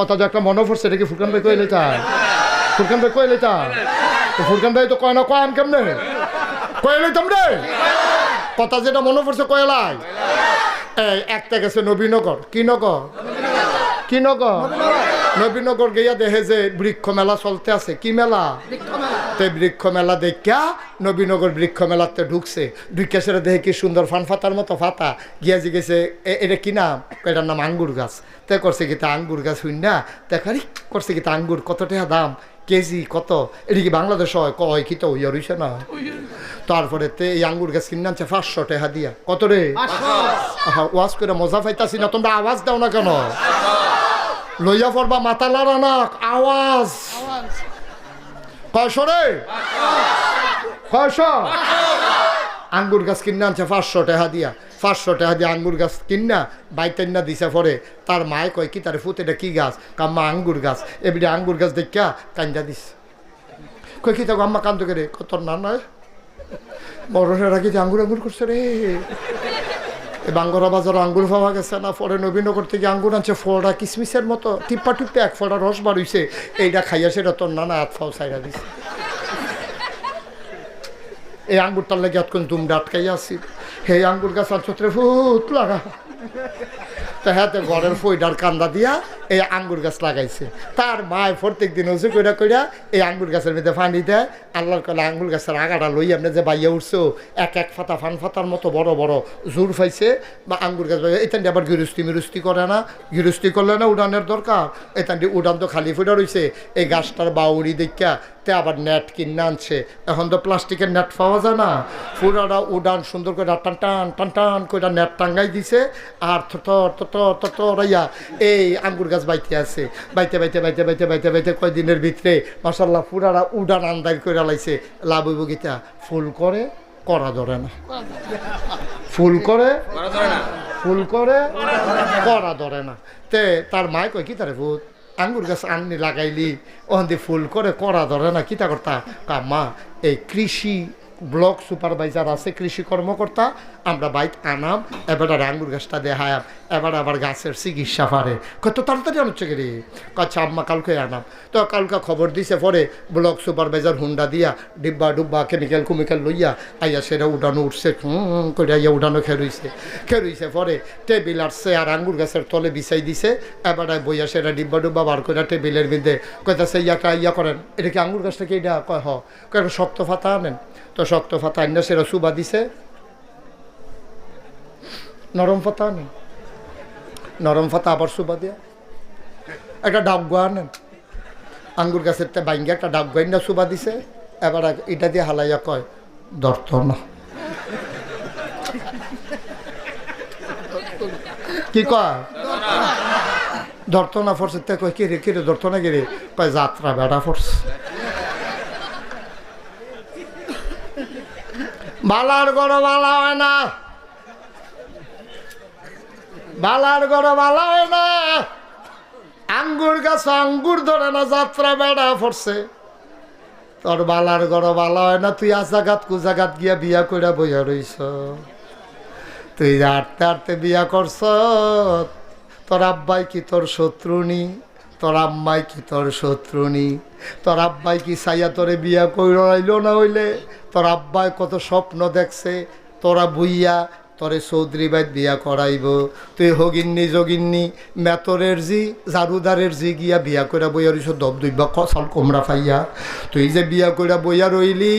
কথা যে একটা মনে পড়ছে, এটা কি ফুরকান ভাই কইলে লেটা ফুরকান ভাই কইলে লেটা তো ফুরকান ভাই তো কয় না, কয় আম কেমনে? কইলে রে কথা যেটা মনে পড়ছে কয়লাই এই, একটা গেছে নবীনগর। কি নগর? কি নগর? নবীনগর গিয়া দেখে যে বৃক্ষ মেলা চলতে আছে। কি মেলা? তে বৃক্ষ মেলা দেখা নবীনগর বৃক্ষ মেলাতে ঢুকছে। ঢুকে সেটা দেখে কি সুন্দর ফান ফাতার মতো ফাতা। গিয়া "এ- এটা কি নাম? এটার নাম আঙ্গুর গাছ। তে করছে কি তা আঙ্গুর গাছ হইন না? দেখারি করছে কি তা আঙ্গুর? কত টাকা দাম? কেজি কত? এটা কি বাংলাদেশ হয়? কয় কি তো ইয়ে রইছে না? তারপরে তে এই আঙ্গুর গাছ কিনে আনছে পাঁচশো টাকা দিয়া। কত রে? ওয়াজ করে মজা পাইতাছি না তোমরা আওয়াজ দাও না কেন? লইয়া পড়বা মাথা লড়া না আওয়াজ। কয়শো রে কয়শো আঙ্গুর গাছ কিনে আনছে পাঁচশো টাকা দিয়া। পাঁচশো টাকা দিয়ে আঙ্গুর গাছ কিনা বাইতেন না দিছে পরে। তার মায় কয় কি তার ফুত এটা কি গাছ? কাম্মা আঙ্গুর গাছ। এবারে আঙ্গুর গাছ দেখা কান্দা দিস। কই কি তাকে আম্মা কান্দো রে কত না নয় বড় রাখি আঙ্গুর আঙ্গুর করছে রে? বাঙ্গরা বাজার আঙ্গুর পাওয়া গেছে না পরে নবীনগর থেকে আঙ্গুর আনছে ফোড়া কিসমিসের মতো, টিপ্পা টিপ্পা এক ফোড়া রস বাড়ইছে এইটা খাইয়া সেটা তোর নানা হাত ফাও সাইরা দিছে। এই আঙ্গুরটার লাগে এতক্ষণ দুম আটকাইয়া আসি হে আঙ্গুর গাছ আর ছত্রে ফুট লাগা। তা হ্যাঁ ঘরের ফইডার কান্দা দিয়া এই আঙ্গুর গাছ লাগাইছে। তার মায় প্রত্যেক দিন উঁচু কইরা কইরা এই আঙ্গুর গাছের মধ্যে ফানি দেয়। আল্লাহর কলে আঙ্গুর গাছের আগাটা লই আপনি যে বাইয়া উঠছো, এক এক ফাতা ফান ফাতার মতো বড় বড় জোর পাইছে। বা আঙ্গুর গাছ এখান আবার গিরস্তি মিরস্তি করে না। গিরস্তি করলে না উড়ানের দরকার। এখান উড়ান তো খালি ফুটা রয়েছে এই গাছটার বাউরি দেখা তে আবার নেট কিনে আনছে। এখন তো প্লাস্টিকের নেট পাওয়া যায় না। পুরাটা উড়ান সুন্দর করে টান টান টান টান করে নেট টাঙ্গাই দিছে। আর থর থর থর রাইয়া এই আঙ্গুর গাছ বাইতে আছে। বাইতে বাইতে বাইতে বাইতে বাইতে বাইতে কয়দিনের ভিতরে মাসাল্লাহ পুরাটা উড়ান আন্দাজ করে লাইছে। লাভ গীতা ফুল করে করা ধরে না। ফুল করে ফুল করে করা ধরে না। তে তার মায় কয় কি তারে ভূত? আঙ্গুর গাছ আননি লাগাইলি ওখান দিয়ে ফুল করে করা ধরে না, কিতা করতা? কাম্মা এই কৃষি ব্লক সুপারভাইজার আছে, কৃষি কর্মকর্তা, আমরা বাইক আনাম, এবার আর আঙ্গুর গাছটা দেখায়াম, এবার আবার গাছের চিকিৎসা পারে। কত তাড়াতাড়ি আনছে রে? আচ্ছা আম্মা কালকে আনাম। তো কালকে খবর দিছে পরে ব্লক সুপারভাইজার হুন্ডা দিয়া ডিব্বা ডুব্বা কেমিক্যাল কুমিক্যাল লইয়া আইয়া সেটা উঠানো উঠছে করে আইয়া উঠানো খেরুইছে। খেরুইছে পরে টেবিল আসছে আর আঙ্গুর গাছের তলে বিছাই দিছে, এবার বইয়া সেটা ডিব্বা ডুব্বা বার করে টেবিলের মধ্যে কইতাছে ইয়াটা ইয়া করেন। এটা কি আঙ্গুর গাছটা কি এটা? কয়, হ। শক্ত ফাতা আনেন। তো শক্ত ফাতা আইনা সেটা সুবা দিছে। নরম ফাতা আনেন নরম ফাতা আবার সুবা দিয়া। একটা ডাবগা আনেন। আঙ্গুর গাছের তে বাইঙ্গে একটা ডাবগা না সুবা দিছে। এবার এটা দিয়ে হালাইয়া কয় দর্ত না। কি কয়? ধরত না ফরছে। তে কয় কিরে কিরে ধরত না কিরে কয়, যাত্রা বেড়া ফরছে। বালার গড় বালা হয় না। বালার গড় বালা হয় না। আঙ্গুর গাছ আঙ্গুর ধরে না, যাত্রা বেড়া পড়ছে। তোর বালার গড় বালা হয় না, তুই আজাগাত কুজাগাত গিয়া বিয়া কইরা বইয়া রইস তুই আটতে আটতে বিয়া করছ, তোর আব্বাই কি তোর শত্রুনি তোর আম্মাই কি তোর শত্রু শত্রুনি তোর আব্বাই কি সাইয়া তোরে বিয়া কইর না হইলে? তোর আব্বাই কত স্বপ্ন দেখছে, তোরা বুইয়া তোরে চৌধুরী বাইত বিয়া করাইব। তুই হগিন্নি যোগিন্নি মেতরের জি, জারুদারের জি গিয়া বিয়া কইরা বইয়া রইছ, দব দুইবা কসাল কোমরা ফাইয়া। তুই যে বিয়া কইরা বইয়া রইলি,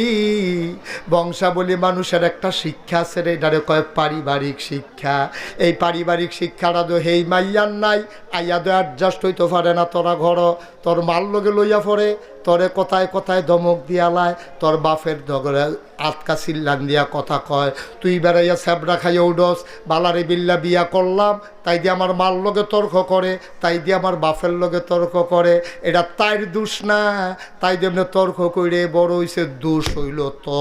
বংশাবলী মানুষের একটা শিক্ষা আছে রে, এটারে কয় পারিবারিক শিক্ষা। এই পারিবারিক শিক্ষাটা তো হেই মাইয়ার নাই, আইয়া তো অ্যাডজাস্ট হইতে পারে না, তোরা ঘর, তোর মাল লগে লইয়া পড়ে। তোরে কথায় কথায় ধমক দিয়ালায় তোর বাপের দগরে আটকা চিল্লান দিয়া কথা কয়। তুই বেড়াইয়া স্যাবরা খাইয়া উডস, বালারে বিল্লা বিয়া করলাম, তাই দিয়ে আমার মার লগে তর্ক করে, তাই দিয়ে আমার বাপের লগে তর্ক করে। এটা তাইর দোষ না, তাই দিয়ে এমনি তর্ক করে বড় হইছে, দোষ হইল তো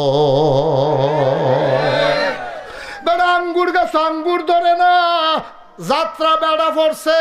বেড়া আঙ্গুর গাছ আঙ্গুর ধরে না, যাত্রা বেড়া পড়ছে।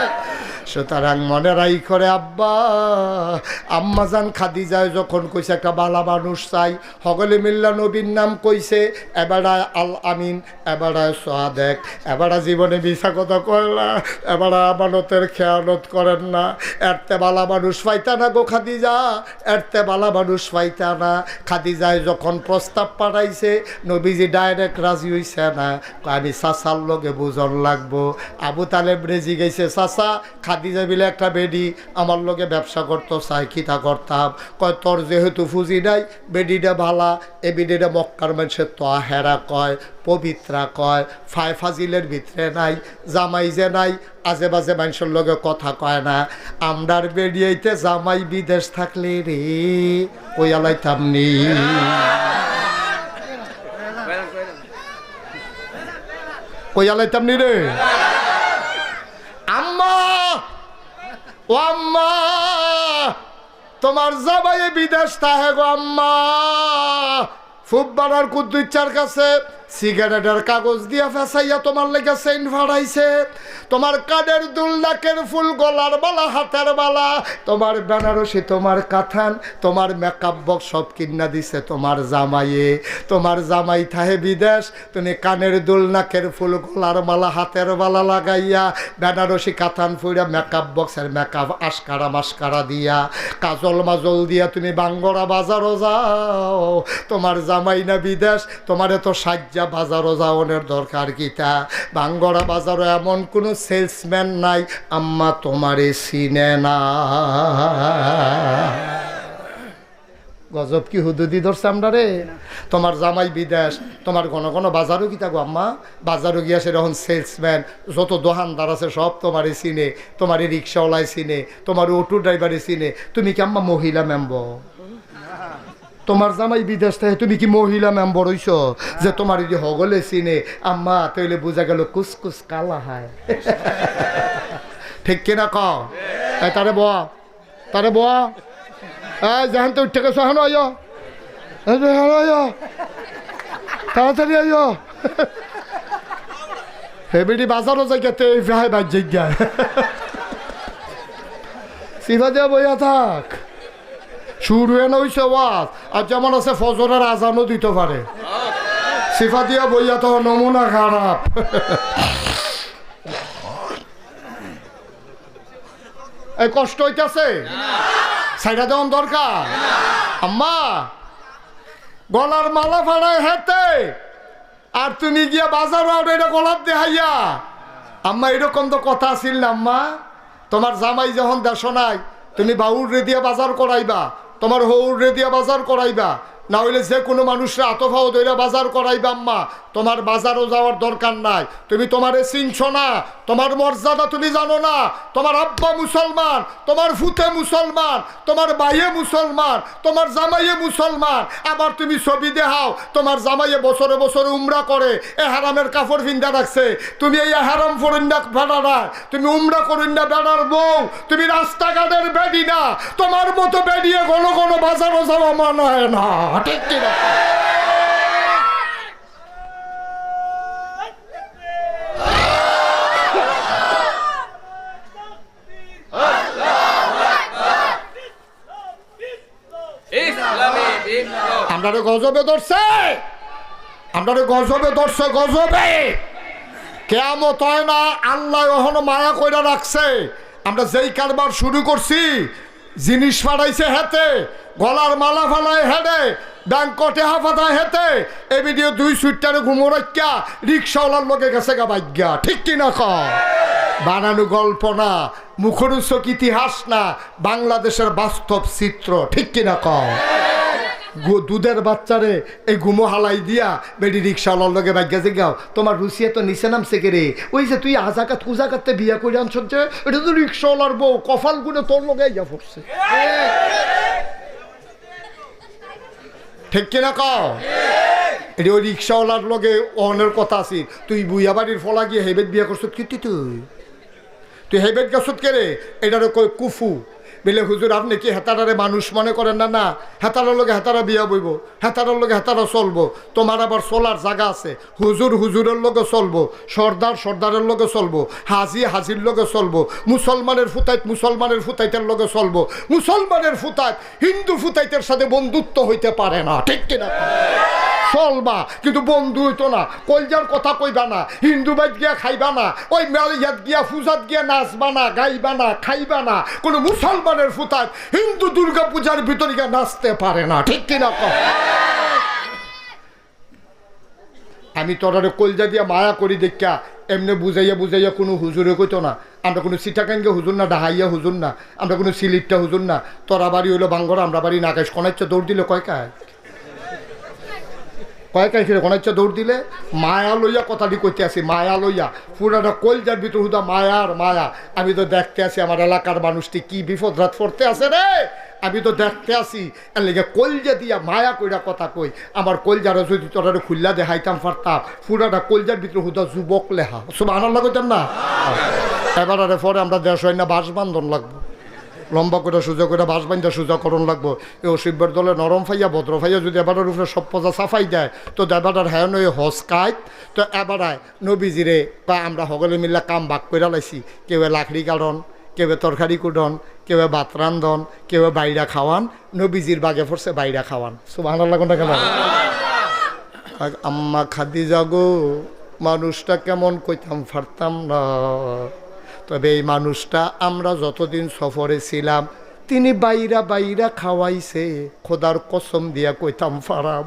সুতরাং মনে রাই করে আব্বা। আম্মা জান খাদি যায় যখন কইছে, একটা বালা মানুষ চাই। হগলে মিল্লা নবীর নাম কইছে এবারায় আল আমিন এবারায় সোয়াদেক এবারা জীবনে মিশা কথা কয়লা এবারা আমানতের খেয়ালত করেন না। এরতে বালা মানুষ পাইতা না গো খাদিজা, এরতে বালা মানুষ পাইতা না। খাদিজায় যখন প্রস্তাব পাঠাইছে, নবীজি ডাইরেক্ট রাজি হইছে না। আমি চাচার লগে বুঝন লাগবো। আবু তালেব রেজি গেছে, চাচা খাদিজা বিলে একটা বেডি, আমার লগে ব্যবসা করতো চাই খিতা করতাম। কয়, তোর যেহেতু ফুজি নাই, বেডিটা ভালা, এ বেডিটা মক্কার মানুষের তো হেরা কয়, পবিত্রা কয় ফাই ফাজিলের ভিতরে নাই, জামাই যে নাই, আজে বাজে মানুষের লগে কথা কয় না। আমরার বেরিয়েতে জামাই বিদেশ থাকলে রে ওই আলাইতাম নি? আলাইতাম নি রে আম্মা ও আম্মা তোমার জামাই বিদেশ তাহে গো আম্মা। ফুটবলার কুদ্দুচ্চার কাছে সিগারেটের কাগজ দিয়া ফেসাইয়া তোমার লেগে সেন্ট ভাড়াইছে তোমার কানের দুল, নাকের ফুল, গলার বালা, হাতের বালা। তোমার বেনারসি, তোমার কাথান তোমার মেকআপ বক্স সব কিনা দিছে তোমার জামাইয়ে। তোমার জামাই থাহে বিদেশ, তুমি কানের দুল, নাকের ফুল, গলার মালা হাতের বালা লাগাইয়া বেনারসি কাথান ফুইরা মেকআপ বক্সের মেকআপ আশকারা মাস্কারা দিয়া। কাজল মাজল দিয়া তুমি বাঙ্গরা বাজারও যাও। তোমার জামাই না বিদেশ, তোমার এত সাজ্জা বাজারও যাওয়ানোর দরকার কিতা বাঙ্গরা বাজারও এমন কোনো সেলসম্যান নাই, আম্মা তোমারে চিনে না। গজব কি হুদুদি ধরছে আমরা রে তোমার জামাই বিদেশ, তোমার ঘন ঘন বাজারও কি থাকো আম্মা। বাজারও গিয়া সেরকম সেলসম্যান যত দোকানদার আছে সব তোমারই চিনে তোমারই রিক্সাওয়ালায় চিনে, তোমার অটো ড্রাইভারে চিনে। তুমি কি আম্মা মহিলা মেম্বর তোমার জামাই বিদেশ থেকে, তুমি কি মহিলা মেম্বর হইছ? যে তোমার যদি হগলে চিনে, আম্মা তৈলে বোঝা গেল কুসকুস কালা হায়। ঠিক কিনা ক এই তারে বয়া তারে বয়া। এই যেহান তো উঠে গেছে এখন আইয়। এখন আইয়। তাড়াতাড়ি আইয়। হেবিডি বাজারও জায়গাতে এই ভাই বাজ জায়গায় সিফা দিয়া বইয়া থাক। শুরু এনে হইছে ওয়াজ। আর যেমন আছে ফজরের আজানও দিতে পারে। সিফা দিয়া বইয়া তো নমুনা খারাপ। এই কষ্ট হইতাছে? সাইডা দেওয়ান দরকার? আম্মা, গলার মালা ফাড়ায় হেতে আর তুমি গিয়া বাজার এটা গলার দেহাইয়া। আম্মা, এরকম তো কথা আছিল না আম্মা। তোমার জামাই যখন দেশ নাই, তুমি বাউর রেদিয়া বাজার করাইবা। তোমার হৌর রেদিয়া বাজার করাইবা। না হইলে যে কোনো মানুষরা আতফাও দইরা বাজার করাইবা আম্মা। তোমার বাজারও যাওয়ার দরকার নাই। তুমি তোমারে চিনছ না, তোমার মর্যাদা তুমি জানো না। তোমার আব্বা মুসলমান, তোমার ফুতে মুসলমান, তোমার বাইয়ে মুসলমান, তোমার জামাইয়ে মুসলমান। আবার তুমি ছবি দেখাও, তোমার জামাইয়ে বছরে বছরে উমরা করে, এ হারামের কাপড় ভিন্দা রাখছে। তুমি এই হারাম ফরিন্দা ভেড়া তুমি উমরা করিন্দা বেড়ার বউ, তুমি রাস্তাঘাটের বেডি না। তোমার মতো বেরিয়ে ঘন ঘন বাজারও যাওয়া মানায় না। ঠিক কিনা আমরা গজবে ধরছে। আমরা গজবে ধরছে, গজবে। কেমত হয় না, আল্লাহ এখনও মায়া কইরা রাখছে। আমরা যেই কারবার শুরু করছি, জিনিস ফাড়াইছে হেতে গলার মালা ফালায় হেডে ব্যাংকটে হাফাতায় হেতে এ ভিডিও দুই সুইটারে ঘুমো রাখা রিক্সাওয়ালার লোকে গেছে গা ভাগ্যা ঠিক কিনা ক বানানো গল্প না, মুখরোচক ইতিহাস না, বাংলাদেশের বাস্তব চিত্র। ঠিক কিনা ক গু- দুধের বাচ্চারে, এই গুমো হালাই দিয়া বেডি রিক্সাওয়ালার লগে ভাগ্যা গাও তোমার রুসিয়া তো নিচে নামছে কে রে? ওই যে তুই আজাকাত কুজাকাতে বিয়া করে আনছ যে, এটা তো রিক্সাওয়ালার বউ কফাল গুনে তোর লগে ইয়া পড়ছে। ঠিক কিনা কও? এটি ওই রিক্সাওয়ালার লগে অনের কথা আছে। তুই বুইয়া বাড়ির ফলা গিয়ে হেবেদ বিয়া করছত কি তুই? তুই হেবেদ গাছত কে রে? এটারে কই কুফু? বলে, হুজুর, আপনি কি হেতারারে মানুষ মনে করেন না? না, হেতারার লগে হেতারা বিয়া বইব, হেতারার লগে হেতারা চলবো। তোমার আবার চলার জায়গা আছে। হুজুর হুজুরের লগে চলবো, সর্দার সর্দারের লগে চলবো, হাজি হাজির লগে চলবো, মুসলমানের ফুতাইত মুসলমানের ফুতাইতের লগে চলবো। মুসলমানের ফুতাইত হিন্দু ফুতাইতের সাথে বন্ধুত্ব হইতে পারে না, ঠিক কিনা? চলবা, কিন্তু বন্ধু হইতো না কলজার কথা কইবা না, হিন্দু বাইত গিয়া খাইবা না, ওই মেলিয়াত গিয়া পূজাত গিয়া নাচবা না, গাইবা না, খাইবা না, কোনো মুসলমানের ফুতাত হিন্দু দুর্গা পূজার ভিতরে গিয়া নাচতে পারে না, ঠিক কিনা কও? আমি তোরারে কলজা দিয়া মায়া করি দেখা এমনি বুঝাইয়া বুঝাইয়া কোনো হুজুরে কইতো না, আমরা কোনো সিটাকাঙ্গে হুজুর না, ডাহাইয়া হুজুর না, আমরা কোনো সিলিটটা হুজুর না, তোরা বাড়ি হইল বাঙ্গরা আমরা বাড়ি নাকাশ কনাইচ্ছে দৌড় দিলে কয় কায় কয়েক ফিরে অনেকটা দৌড় দিলে, মায়া লইয়া কথাটি কইতে আসি, মায়া লইয়া। পুরাটা কলজার ভিতর হুদা মায়ার মায়া। আমি তো দেখতে আসি আমার এলাকার মানুষটি কি বিপদ রাত পড়তে আছে রে? আমি তো দেখতে আসি, এর লেগে কলজা দিয়া মায়া কইরা কথা কই। আমার কলজারা যদি তোরা খুল্লা দেখাইতাম পারতাম পুরাটা কলজার ভিতর হুদা যুবক লেহা। সব আনার লাগাইতাম না? এবার আরে পরে আমরা দেশ হয় না বাস বান্ধন লাগবো। লম্বা করে সোজা করে বাস বান্ধা সোজা করণ লাগবো। এই অসিব্যের দলে নরম ফাইয়া, ভদ্র ফাইয়া যদি এবারের উপরে সব পজা সাফাই দেয়, তো এবারের হ্যাঁ নয় হসকাইত তো এবারায় নবীজিরে বা আমরা সকলে মিল্লা কাম বাক করে লাইছি। কেউ লাকড়ি কারণ কেউ তরকারি কুডন কেউ ভাত রান্ধন, কেউ বাইরা খাওয়ান। নবীজির বাগে ফরছে বাইরা খাওয়ান। সব আনার লাগুনটা কেন আম্মা খাদি যাগো মানুষটা কেমন কইতাম পারতাম না। তবে এই মানুষটা আমরা যতদিন সফরে ছিলাম, তিনি বাইরা বাইরা খাওয়াইছে, খোদার কসম দিয়া কইতাম, ফারাম,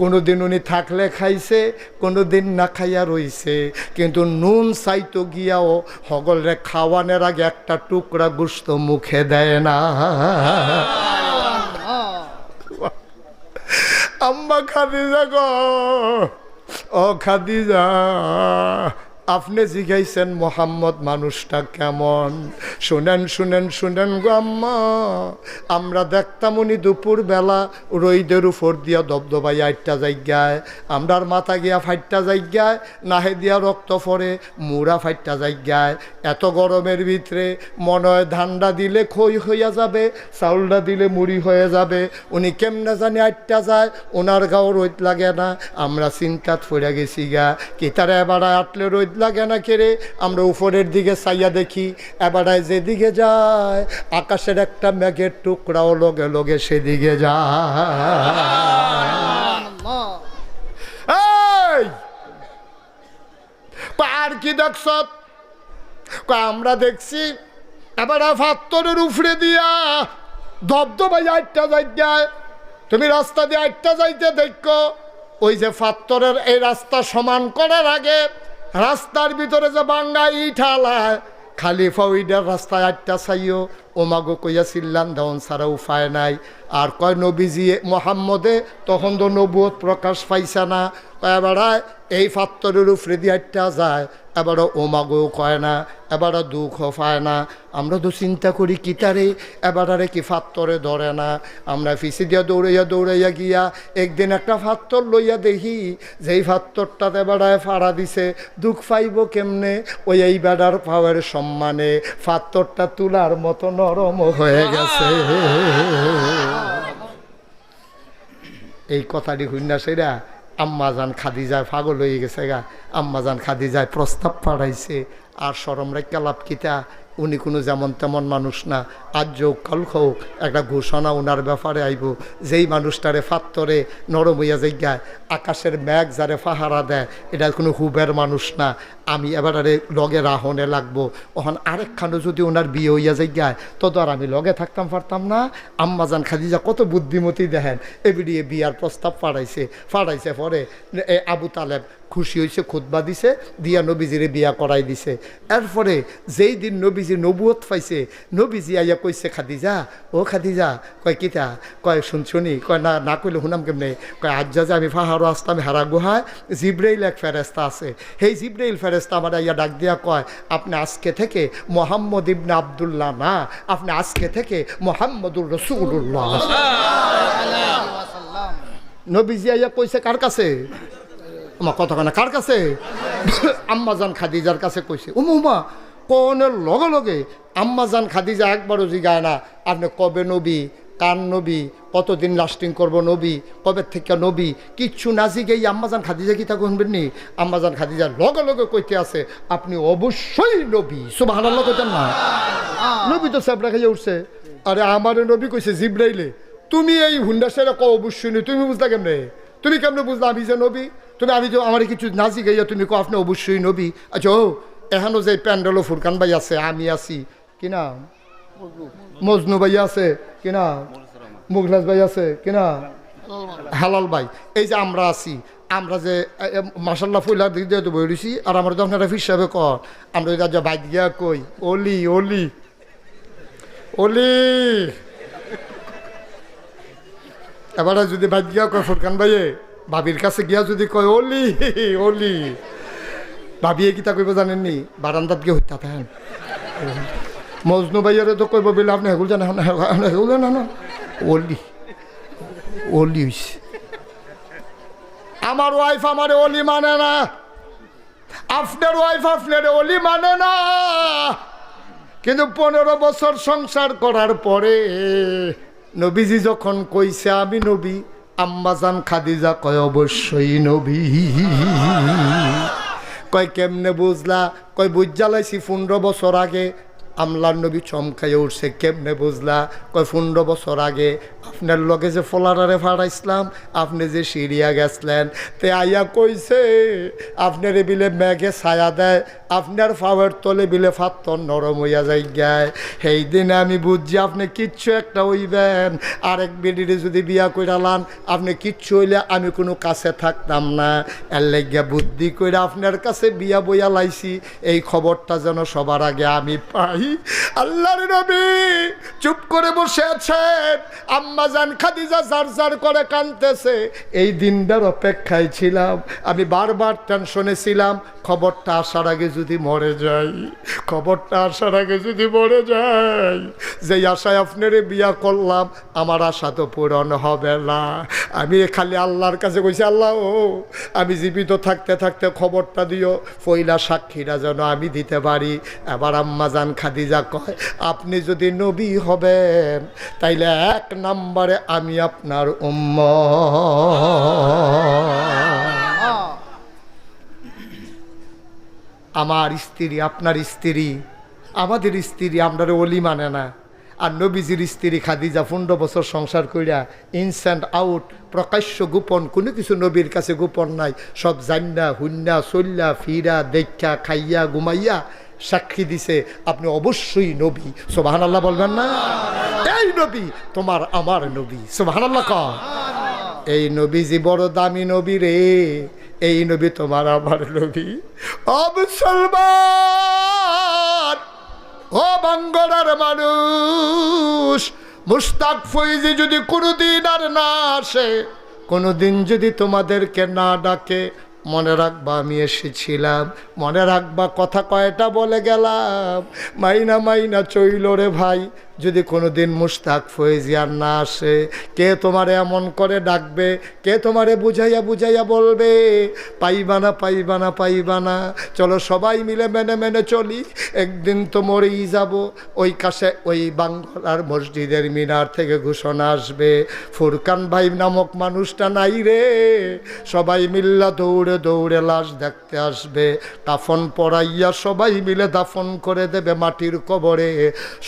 কোনোদিন উনি থাকলে খাইছে, কোনোদিন না খাইয়া রইছে। কিন্তু নুন চাইতো গিয়াও হগলরে খাওয়ানের আগে একটা টুকরা গুস্ত মুখে দেয় না। আম্মা খাদিজা গো, ও খাদিজা আপনি জিগাইছেন মোহাম্মদ, মানুষটা কেমন? শুনেন শুনেন শুনেন গো আম্মা। আমরা দেখতাম উনি দুপুর বেলা রইদের উপর দিয়া দবদবাই আটটা জায়গায়, আমরার মাথা গিয়া ফাইটটা জায়গায়, নাহে দিয়া রক্ত পরে মুড়া ফাইটটা জায়গায়। এত গরমের ভিতরে মনে হয় ধান্ডা দিলে খই হইয়া যাবে চাউলটা দিলে মুড়ি হয়ে যাবে। উনি কেমনে জানি আটটা যায় ওনার গাও রোদ লাগে না। আমরা চিন্তাত পড়ে গেছি গা, কি তারা এবার আটলে রোদ লাগে না কেড়ে। আমরা উপরের দিকে চাইয়া দেখি এবারায় যেদিকে যায়, আকাশের একটা মেঘের টুকরাও লগে লগে সেদিকে যায়। আর কি দেখছ? আমরা দেখছি, এবার ফাত্তরের উফরে দিয়া দবদবাই আটটা যাইতে তুমি রাস্তা দিয়ে আটটা যাইতে দেখো, ওই যে ফাত্তরের এই রাস্তা সমান করার আগে রাস্তার ভিতরে যে বাঙ্গা ইঠালায় খালি ফাউইডার রাস্তায় আটটা চাইও ওমাগো কইয়া চিল্লান দেওয়ান ছাড়া উপায় নাই। আর কয় নবীজি মোহাম্মদে, তখন তো নবুয়ত প্রকাশ পাইছে না। এবারায় এই ফাত্তরের উপরে দিয়ে আটটা যায় এবারও ওমাগো কয় না এবারও দুঃখ পায় না। আমরা তো চিন্তা করি কিতারে এবারে কি ফাত্তরে ধরে না? আমরা ফিসি দিয়া দৌড়াইয়া দৌড়াইয়া গিয়া একদিন একটা ফাত্তর লইয়া দেখি যেই ফাত্তরটাতে বেড়ায় ফাড়া দিছে দুঃখ পাইব কেমনে? ওই এই বেড়ার পাওয়ার সম্মানে ফাত্তরটা তুলার মতো নরম হয়ে গেছে। এই কথাটি হুন্না সেরা। আম্মাজান খাদি যায় পাগল হয়ে গেছে গা। আম্মাজান খাদি যায় প্রস্তাব পাঠাইছে। আর সরম রেখা লাভ কিতা? উনি কোনো যেমন তেমন মানুষ না। আজ যোগ কাল হোক, একটা ঘোষণা ওনার ব্যাপারে আইব। যেই মানুষটারে ফাত্তরে নরম হইয়া জায়গায় আকাশের ম্যাগ যারে ফাহারা দেয়, এটা কোনো হুবের মানুষ না। আমি এবারে লগে রাহনে লাগবো। ওখান আরেকখানো যদি ওনার বিয়ে হইয়া জায়গায় তো তো আর আমি লগে থাকতাম পারতাম না। আম্মাজান খাদিজা কত বুদ্ধিমতী দেখেন। এবিডিয়ে বিয়ার প্রস্তাব পাঠাইছে পাঠাইছে পরে আবু তালেব খুশি হয়েছে খুতবা দিছে দিয়া নবীজিরে বিয়া করাই দিছে। এরপরে যেই দিন নবীজি নবুয়ত পাইছে নবীজি আইয়া কইছে খাদিজা ও খাদিজা কয় কিতা? কয় শুন শুনি কয় না না কইলে শুনাম কেমনে? কয় আজ যা যে আমি পাহাড়ও আসতাম হেরা গুহায় জিব্রাইল এক ফেরেস্তা আছে। সেই জিব্রাইল ফেরেস্তা আমার আইয়া ডাক দিয়া কয় আপনি আজকে থেকে মোহাম্মদ ইবনে আবদুল্লাহ না আপনি আজকে থেকে মোহাম্মদুর রসুল্লাহ নবীজি আইয়া কইছে কার কাছে? আমার কথা না কার কাছে? আম্মাজান খাদিজার কাছে কইছে উমা উমা কোনের লগে লগে আম্মাজান খাদিজা একবারও জিগায় না। আপনি কবে নবী? কার নবী? কতদিন লাস্টিং করব নবী? কবে থেকে নবী? কিচ্ছু না জিগেই আম্মাজান খাদিজা কি তা নি আম্মাজান খাদিজা লগে লগে কইতে আছে আপনি অবশ্যই নবী। সুবাহ কইতেন না। নবী তো সাবরা খাইয়া উঠছে। আরে আমার নবী কইছে জিব্রাইলে তুমি এই হুন্ডা সেরা ক অবশ্যই নই তুমি বুঝলা কেমনে? তুমি কেমনে বুঝলা আমি যে নবী? তুমি আমি তো আমার কিছু নাচি গাইয়া তুমি কো আপনি অবশ্যই নবী। আচ্ছা ও, এখানো যে প্যান্ডেল ফুরকান ভাই আছে, আমি আছি। কি না মজনু ভাই আছে। কি না মুগলাস ভাই আছে। কি না হালাল ভাই। এই যে আমরা আছি, আমরা যে মাসাল্লাহ ফুলার দিক দিয়ে তো বই রয়েছি আর আমরা যখন একটা হিসাবে কর। আমরা যে বাইক গিয়া কই, অলি অলি। অলি। এবারে যদি বাইক গিয়া কয় ফুরকান ভাইয়ে ভাবির কাছে গিয়া যদি কয়, অলি অলি। ভাবিয়ে কিতা কইব জানেননি? বারান্দাত গিয়ে হইতা থাকেন। মজনু ভাইয়ারে তো কইব, বলে আপনি হেগুল জানেন হেগুল জানেন না? অলি অলি হইছে। আমার ওয়াইফ আমার অলি মানে না। আপনার ওয়াইফ আপনার অলি মানে না। কিন্তু পনেরো বছর সংসার করার পরে নবীজি যখন কইছে, আমি নবী আম্মাজান খাদিজা কয়, অবশ্যই নবী। কয়, কেমনে বুঝলা? কয়, বুঝালাইছি, পনেরো বছর আগে আমলার নবী চমকাইয়ে উঠছে, কেমনে বুঝলা? কয়, পনেরো বছর আগে আপনার লগে যে ফলারারে ফাড়াইছিলাম, আপনি যে সিরিয়া গেছলেন, তে আইয়া কইছে, আপনার বিলে মেঘে ছায়া দেয় আপনার ফাওয়ার তলে বিলে ফাত্তর নরম হইয়া যাই গায় সেই দিনে আমি বুঝছি আপনি কিচ্ছু একটা হইবেন। আরেক বেডিরে যদি বিয়া কইরালান আপনি কিচ্ছু হইলে আমি কোনো কাছে থাকতাম না। এর লেগিয়া বুদ্ধি কইরা আপনার কাছে বিয়া বইয়া লাইছি। এই খবরটা যেন সবার আগে আমি পাই। আল্লাহর নবী চুপ করে বসে আছেন। আম্মা জান খাদিজা জার জার করে কানতেছে এই দিনটার অপেক্ষায় ছিলাম। আমি বারবার টেনশনে ছিলাম। খবরটা আসার আগে যদি মরে যাই, খবরটা আসার আগে যদি মরে যাই যে আশায় আপনারে বিয়া করলাম, আমার আশা তো পূরণ হবে না। আমি খালি আল্লাহর কাছে কইছি, আল্লাহ ও, আমি জীবিত থাকতে থাকতে খবরটা দিও ফইলা সাক্ষীরা যেন আমি দিতে পারি। এবার আম্মা জান খাদিজা কয়, আপনি যদি নবী হবেন, তাইলে এক নম্বরে আমি আপনার উম্ম আমার স্ত্রী, আপনার স্ত্রী, আমাদের স্ত্রী আমরা অলি মানে না। আর নবীজির স্ত্রী খাদিজা পনেরো বছর সংসার কইরা ইনস্ট্যান্ট আউট প্রকাশ্য গোপন, কোনো কিছু নবীর কাছে গোপন নাই। সব জান্না, হুন্না চল্লা ফিরা দেখা খাইয়া, ঘুমাইয়া সাক্ষী দিছে, আপনি অবশ্যই নবী। সোবাহান আল্লাহ বলবেন না? এই নবী, তোমার আমার নবী। সোবাহান আল্লাহ এই নবীজি বড় দামি নবী রে। এই নবী তোমার আমার নবী। অবসলমান ও বাঙ্গলার মানুষ, মুস্তাক ফৈজি যদি কোনোদিন আর না আসে, কোনোদিন যদি তোমাদেরকে না ডাকে, মনে রাখবা আমি এসেছিলাম, মনে রাখবা কথা কয়টা বলে গেলাম। মাইনা মাইনা চইল রে ভাই যদি কোনোদিন মুস্তাক ফয়েজি আর না আসে, কে তোমারে এমন করে ডাকবে? কে তোমারে বুঝাইয়া বুঝাইয়া বলবে? পাইবা না পাইবা না পাইবা না। চলো সবাই মিলে মেনে মেনে চলি। একদিন তো মরেই যাব। ওই কাছে ওই বাংলার মসজিদের মিনার থেকে ঘোষণা আসবে। ফুরকান ভাই নামক মানুষটা নাই রে। সবাই মিল্লা দৌড়ে দৌড়ে লাশ দেখতে আসবে। দাফন পড়াইয়া সবাই মিলে দাফন করে দেবে মাটির কবরে।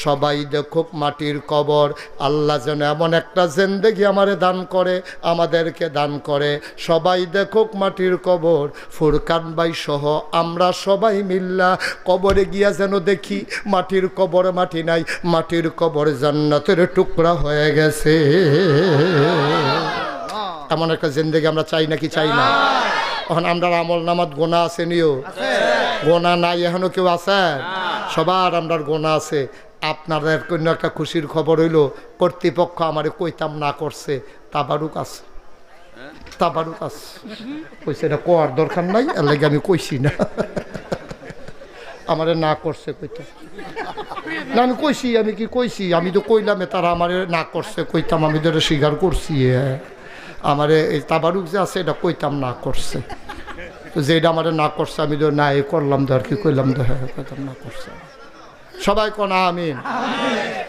সবাই দেখুক মাটির কবর। আল্লাহ যেন এমন একটা জেন্দেগি আমারে দান করে আমাদেরকে দান করে। সবাই দেখুক মাটির কবর। ফুরকান বাই সহ আমরা সবাই মিল্লা কবরে গিয়া যেন দেখি মাটির কবর মাটি নাই মাটির কবর জান্নাতের টুকরা হয়ে গেছে। এমন একটা জিন্দেগি আমরা চাই নাকি চাই না? এখন আমরা আমল নামাত গোনা আছে নিও। গোনা নাই এখনও কেউ আছে? সবার আমরার গোনা আছে। আপনাদের কোনো একটা খুশির খবর হইল, কর্তৃপক্ষ আমার কইতাম না করছে। তাবারুক আছে। তাবারুক আছে। কইছে এটা কোয়ার দরকার নাই, এর লাগে আমি কইছি না। আমারে না করছে কইতাম না, আমি কইছি, আমি কি কইছি? আমি তো কইলাম তারা আমারে না করছে, কইতাম আমি তো এটা স্বীকার করছি হ্যাঁ আমারে এই তাবারুক যে আছে, এটা কইতাম না করছে। তো যেটা আমারে না করছে, আমি তো না এই করলাম তো আর কি কইলাম তো হ্যাঁ কইতাম না করছে। সবাই কোন আমিন।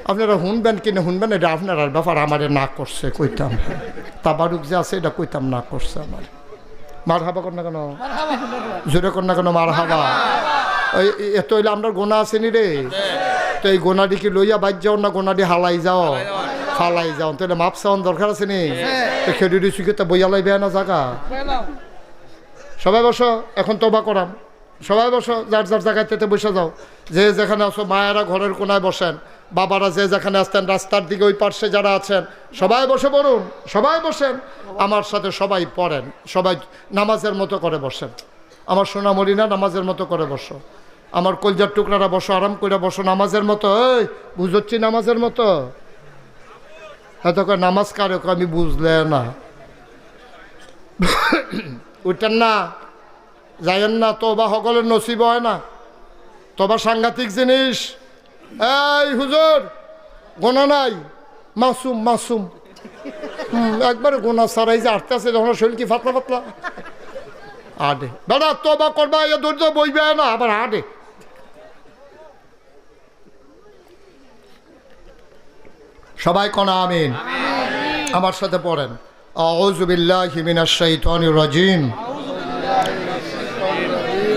আপনারা শুনবেন কিনা শুনবেন এটা আপনার ব্যাপার, আমারে না করছে, কইতাম। তাবারুক যে আছে, এটা কইতাম না করছে আমার। মার হাবা কর না কেন? জোরে কর না কেন মার হাবা ওই এত হইলে আপনার গোনা আসেনি রে। তো এই গোনাডি কি লইয়া বাইর যাও না গোনাডি হালাই যাও? ফালাই যাও। তাহলে মাপ চাওয়ান দরকার আছে নি? তো খেডুডি সুখে বইয়া লাইবে না জাগা। সবাই বসো, এখন তোবা করাম। সবাই বসো, যার যার জায়গায় তেতে বসে যাও। যে যেখানে আছো, মায়েরা ঘরের কোনায় বসেন, বাবারা যে যেখানে আসতেন, রাস্তার দিকে ওই পার্শ্বে যারা আছেন, সবাই বসে পড়ুন, সবাই বসেন। আমার সাথে সবাই পড়েন, সবাই নামাজের মতো করে বসেন। আমার সোনামরি না নামাজের মতো করে বসো। আমার কলজার টুকরারা বসো, আরাম করে বসো নামাজের মতো। এই, বুঝচ্ছি নামাজের মতো? এত করে নামাজ কারে আমি বুঝলে না। উঠতেন না। যাইয়েন না তোবা সকলের নসিব হয় না। তোবা সাংঘাতিক জিনিস। এই হুজুর গোনা নাই। মাসুম মাসুম। একবার গোনা সারাই যে আটতে আছে যখন শরীর কি ফাতলা ফাতলা। আডে বেড়া তোবা করবা এ ধৈর্য বইবে না আবার আডে সবাই কনা আমিন। আমার সাথে পড়েন। আউযু বিল্লাহি মিনাশ শাইতানির রাজিম।